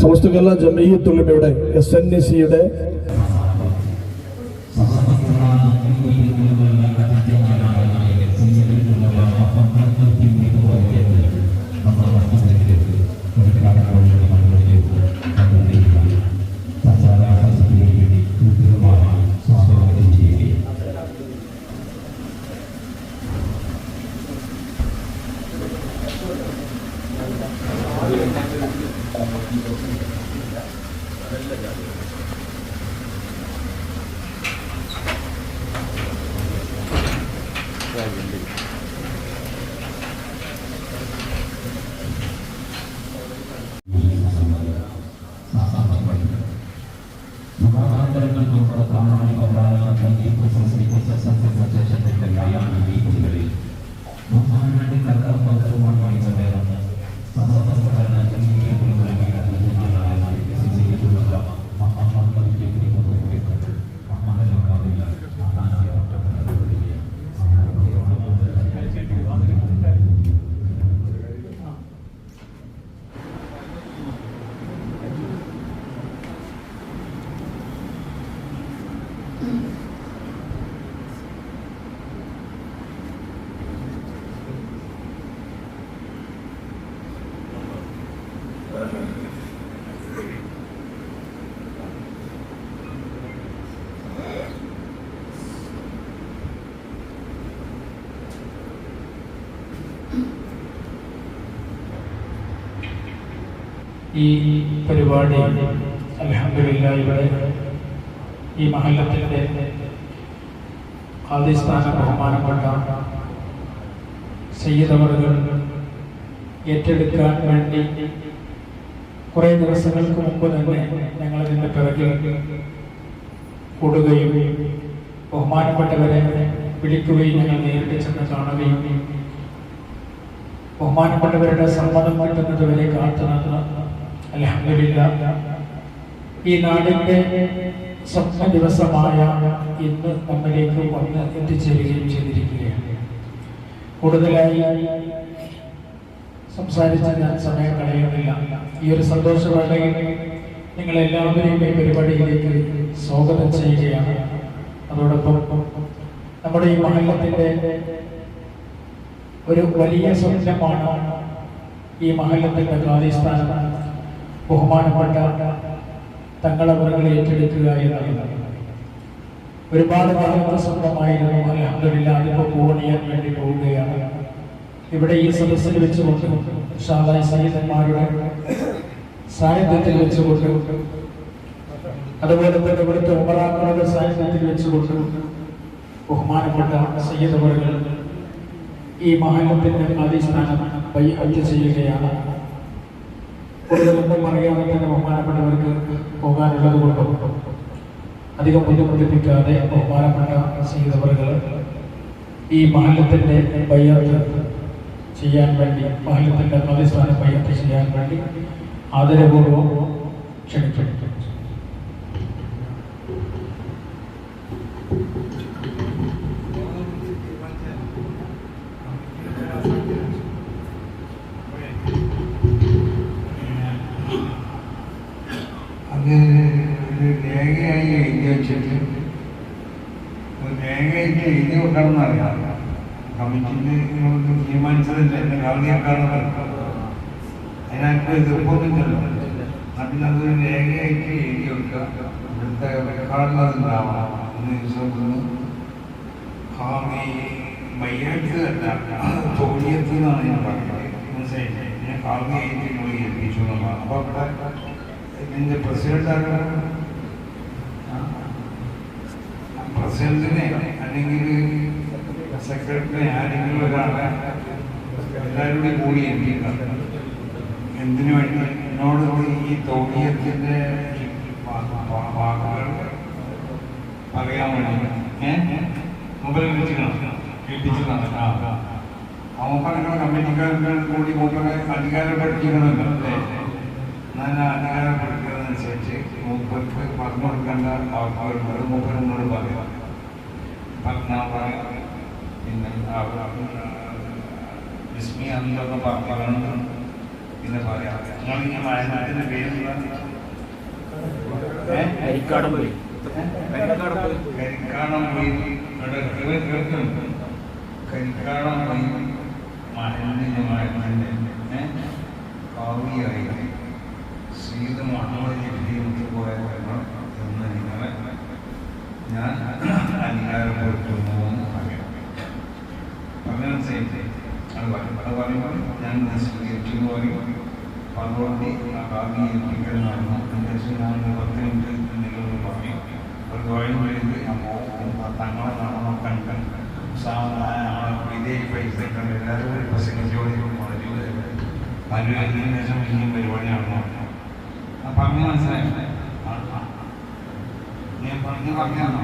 സമസ്ത കേരള ജമീയത്തുള്ളിമയുടെ S N A സിയുടെ dengan memperdamai orang dan ibu sesuatu sesuatu ഈ പരിപാടി അലഹമില്ല ഇവിടെ ഈ മഹല്ലത്തിന്റെ ആദിസ്ഥാന ബഹുമാനപ്പെട്ട സയ്യിദവറുകൾ ഏറ്റെടുക്കാൻ വേണ്ടി കുറേ ദിവസങ്ങൾക്ക് മുമ്പ് തന്നെ ഞങ്ങൾ ഇതിന്റെ പിറകിൽ കൂടുകയും ബഹുമാനപ്പെട്ടവരെ വിളിക്കുകയും ഞങ്ങൾ നേരിട്ട് ചെന്ന് കാണുകയും ബഹുമാനപ്പെട്ടവരുടെ സമ്മതം കിട്ടുന്നതുവരെ കാത്തു നിന്ന്. ഈ നാടിന്റെ സ്വപ്ന ദിവസമായ ഇന്ന് നമ്മിലേക്ക് വന്ന് എത്തിച്ചേരുകയും ചെയ്തിരിക്കുകയാണ്. കൂടുതലായി സംസാരിച്ച് ഞാൻ സമയം കളയുന്നില്ല. ഈ ഒരു സന്തോഷവേളയിൽ നിങ്ങൾ എല്ലാവരെയും ഈ പരിപാടിയിലേക്ക് സ്വാഗതം ചെയ്യുകയാണ്. അതോടൊപ്പം നമ്മുടെ ഈ മഹല്ലത്തിന്റെ ഒരു വലിയ സ്വപ്നമാണ് ഈ മഹല്ലത്തിന്റെ പ്രാതിസ്ഥാനം ബഹുമാനപ്പെട്ട തങ്ങളവറുകളെ ഏറ്റെടുക്കുക എന്നുള്ളത് ഒരുപാട് കാലത്തെ സ്വന്തമായിരുന്നു അലഹമില്ല അതിപ്പോ പൂർണിയാൻ വേണ്ടി പോവുകയാണ്. ഇവിടെ ഈ സദസ്സിൽ വെച്ചുകൊണ്ട് ഷാദായി സഹിതന്മാരുടെ സാന്നിധ്യത്തിൽ വെച്ചുകൊണ്ട് അതുപോലെ തന്നെ ഇവിടുത്തെ ഉമറാക്കളുടെ സാന്നിധ്യത്തിൽ വെച്ചുകൊണ്ട് ബഹുമാനപ്പെട്ട സയ്യിദവറുകൾ ഈ മഹാനത്തിന്റെ അധിഷ്ഠാനം ബൈഅത്ത് ചെയ്യുകയാണ്. കൂടുതലൊന്നും അറിയാതെ തന്നെ ബഹുമാനപ്പെട്ടവർക്ക് പോകാനുള്ളത് കൊണ്ടും അധികം ബുദ്ധിമുട്ടിപ്പിക്കാതെ ബഹുമാനപ്പെട്ട സീതവറുകൾ ഈ മഹലത്തിന്റെ ബയ്യത്ത് ചെയ്യാൻ വേണ്ടി മഹലത്തിന്റെ അധിസ്ഥാനം ബയ്യത്ത് ചെയ്യാൻ വേണ്ടി ആദരപൂർവം ക്ഷണിക്കുന്നു. അത് ഒരു രേഖയായി എഴുതി വെച്ചിട്ട് ഒരു രേഖയായിട്ട് എഴുതി വെക്കണം അറിയാം കമ്മിറ്റിയിൽ തീരുമാനിച്ചതല്ല എന്നെ കാവലിയാക്കാണെന്ന് അതിനകത്ത് എതിർപ്പൊന്നുമില്ലല്ലോ അതിൽ അതൊരു രേഖയായിട്ട് എഴുതി വെക്കുക. ഇവിടുത്തെ റെക്കോർഡിൽ അതുണ്ടാവണം ഒന്ന് ദിവസം ഹാമി മയ്യത്ത് അല്ല തോന്നിയത്ത് എന്നാണ് ഞാൻ പറഞ്ഞത്. മനസ്സിലായില്ലേ? ഞാൻ ഹാമിയായിട്ട് നിങ്ങൾ എന്നുള്ളതാണ് അപ്പോൾ അവിടെ ഇതിന്റെ പ്രസിഡന്റ് ആരാണ്? പ്രസിഡന്റിനെ അല്ലെങ്കിൽ സെക്രട്ടറിനെ ആരെങ്കിലും ഒരാളെ എല്ലാവരും കൂടി എത്തിയിട്ടുണ്ട് എന്തിനു വേണ്ടി? എന്നോട് ഈ തോന്നിയത്തിന്റെ വാക്കുകൾ പറയാൻ വേണ്ടി. ഏഹ് മുമ്പിൽ വിളിച്ചിട്ടുണ്ട് കേൾപ്പിച്ചതാണ് ആ. മൂപ്പറങ്ങൾ കമ്മിറ്റിക്കാർക്ക് കൂടി മൂപ്പറെ അധികാരപ്പെടുത്തിക്കണമല്ലോ അല്ലേ ഞാൻ അധികാരപ്പെടുക്കുന്നതനുസരിച്ച് മൂപ്പർക്ക് പറഞ്ഞു കൊടുക്കേണ്ട ആൾക്കാരുണ്ട് മൂപ്പരങ്ങളോട് പറയാം പറഞ്ഞാൽ പറയാം പിന്നെ വിസ്മി അന്നൊക്കെ പറഞ്ഞു പിന്നെ പറയാം നിങ്ങൾ ഈ മലയാളത്തിന്റെ പേരെന്താ കരിക്കാടം പോയി കരിക്കാടം പോയി. കരിക്കാടം പോയി. മഹലിന്റെ മഹലിന്റെ ഭാവിയായി സീത മുഹമ്മദ് ജില്ലയിൽ പോയവർ എന്ന് നിങ്ങളെ ഞാൻ അധികാരപ്പെടുത്തുന്നു എന്ന് പറയാം പറഞ്ഞനുസരിച്ച് അത് പറയും അത് പറയുമ്പോൾ ഞാൻ സ്വീകരിച്ചു പറയും അതുകൊണ്ട് കാവി ഏൽപ്പിക്കൽ നടന്നു അതിന്റെ ഞാൻ പത്ത് എന്തെങ്കിലും പറഞ്ഞു ഒരു ദ്വയം ചെയ്ത് ഞാൻ പോകും തങ്ങളെ നടന്നു കണ്ട് വിദേശ പൈസ കണ്ട് എല്ലാവരും ഒരു പ്രസംഗിച്ചോടി അനുവദിച്ചതിന് ശേഷം ഇനിയും പരിപാടി നടന്നു ആ പറഞ്ഞു മനസ്സിലായി ആ, ആ. ഞാൻ പറഞ്ഞു പറഞ്ഞാണോ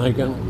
Michael. Um,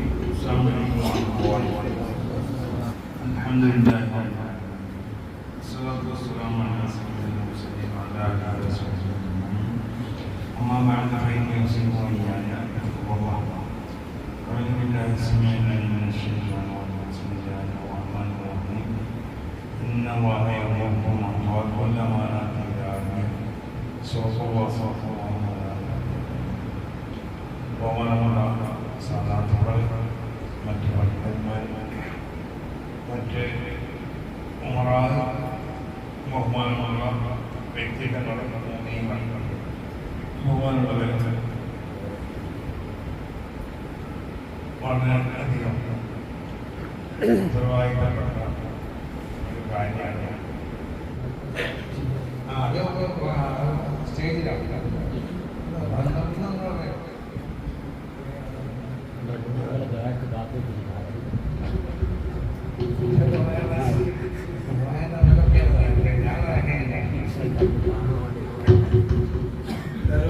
الحمد لله والصلاة والسلام على سيدنا المرسلين وعلى آله وصحبه أجمعين أما بعد فإني أوصيكم وإياي أن تتقوا الله أعوذ بالله السميع العليم മറ്റ് ഉമറാവ് ബഹുമാനമുള്ള വ്യക്തികൾ ബഹുമാനമുള്ളവർ വളരെ അധികം ഉത്തരവാദിത്തപ്പെട്ട ഒരു കാര്യമാണ് ആ അത് സ്റ്റേജിലാണ്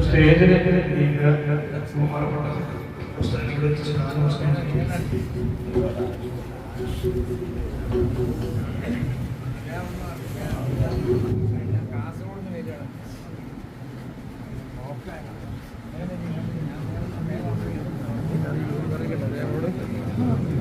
സ്റ്റേജിൽ പുസ്തകങ്ങൾ വെച്ച് നമസ്കാരം Thank you.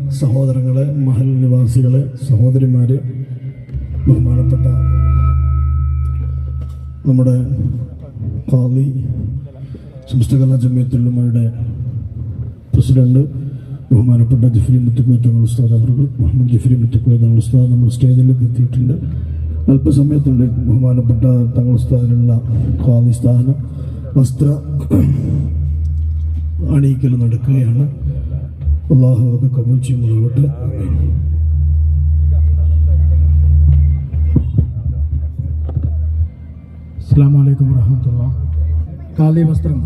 സഹോദരങ്ങളെ മഹൽ നിവാസികളെ സഹോദരിമാര് ബഹുമാനപ്പെട്ട നമ്മുടെ കാവി സംസ്ഥകല ജമിയത്തുള്ളമയുടെ പ്രസിഡന്റ് ബഹുമാനപ്പെട്ട ജഫരി മുത്തുക്കോയ ഉസ്താദ് അവർ മുഹമ്മദ് ജഫരി മുത്തുക്കോയ ഉസ്താദ് നമ്മൾ സ്റ്റേജിലേക്ക് എത്തിയിട്ടുണ്ട്. അല്പസമയത്തുണ്ട് ബഹുമാനപ്പെട്ട തങ്ങൾ ഉസ്താദിനുള്ള കാവി സ്ഥാനം വസ്ത്ര അണിയിക്കൽ നടക്കുകയാണ്. അള്ളാഹു അത് കബൂൽ ചെയ്യുമാറാവട്ടെ. ആമീൻ. അസ്സാം വലൈക്കും വറഹമത്തുള്ള. കാലി വസ്ത്രം.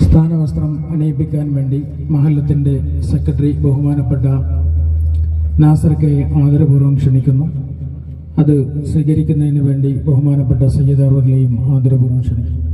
സ്ഥാനവസ്ത്രം അണിയിപ്പിക്കാൻ വേണ്ടി മഹല്ലത്തിന്റെ സെക്രട്ടറി ബഹുമാനപ്പെട്ട നാസർക്കെ ആദരപൂർവം ക്ഷണിക്കുന്നു. അത് സ്വീകരിക്കുന്നതിന് വേണ്ടി ബഹുമാനപ്പെട്ട സയ്യിദ് ആദരപൂർവം ക്ഷണിക്കുന്നു.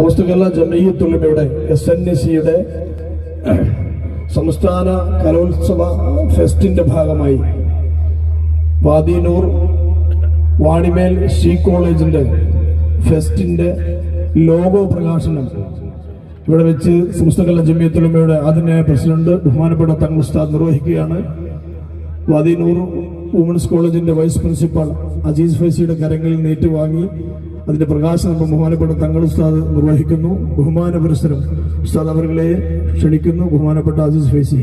സമസ്ത കേരള ജമയ്യത്തുള്ളമയുടെ എസ് എൻ എസ് സിയുടെ സംസ്ഥാന കലോത്സവ ഫെസ്റ്റിന്റെ ഭാഗമായി വാദിനൂർ വാണിമേൽ സി കോളേജിന്റെ ഫെസ്റ്റിന്റെ ലോഗോ പ്രകാശനം. ഇവിടെ വെച്ച് സംസ്ഥാന കേരള ജമയ്യത്തുള്ളമയുടെ ആദ്യനായ പ്രസിഡന്റ് ബഹുമാനപ്പെട്ട തങ്ങൾ ഉസ്താദ് നിർവഹിക്കുകയാണ്. വാദിനൂർ വുമൻസ് കോളേജിന്റെ വൈസ് പ്രിൻസിപ്പാൾ അജീസ് ഫൈസിയുടെ കരങ്ങളിൽ നേറ്റ് വാങ്ങി അതിന്റെ പ്രകാശനം ബഹുമാനപ്പെട്ട തങ്ങൾ ഉസ്താദ് നിർവഹിക്കുന്നു. ബഹുമാന പുരസ്സരം ഉസ്താദ് അവരുടെ ക്ഷണിക്കുന്നു. ബഹുമാനപ്പെട്ട അജീസ് ഫൈസി.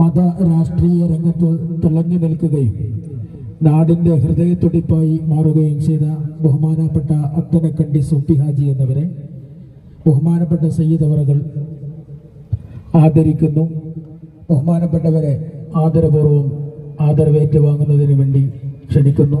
മത രാഷ്ട്രീയ രംഗത്ത് തിളങ്ങി നിൽക്കുകയും നാടിന്റെ ഹൃദയത്തുടിപ്പായി മാറുകയും ചെയ്ത ബഹുമാനപ്പെട്ട അത്തനക്കണ്ടി സോപ്പി ഹാജി എന്നിവരെ ബഹുമാനപ്പെട്ട സയ്യിദ് അവറുകൾ ആദരിക്കുന്നു. ബഹുമാനപ്പെട്ടവരെ ആദരപൂർവം ആദരവേറ്റ് വാങ്ങുന്നതിന് വേണ്ടി ക്ഷണിക്കുന്നു.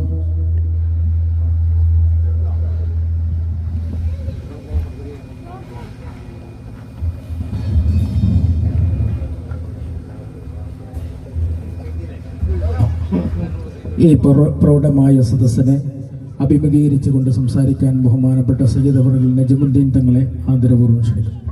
ഈ പ്രൗഢമായ സദസ്സിനെ അഭിമുഖീകരിച്ചുകൊണ്ട് സംസാരിക്കാൻ ബഹുമാനപ്പെട്ട സയ്യിദ് അവർ നജമുദ്ദീൻ തങ്ങളെ ആദരപൂർവം ക്ഷണിക്കുന്നു ും.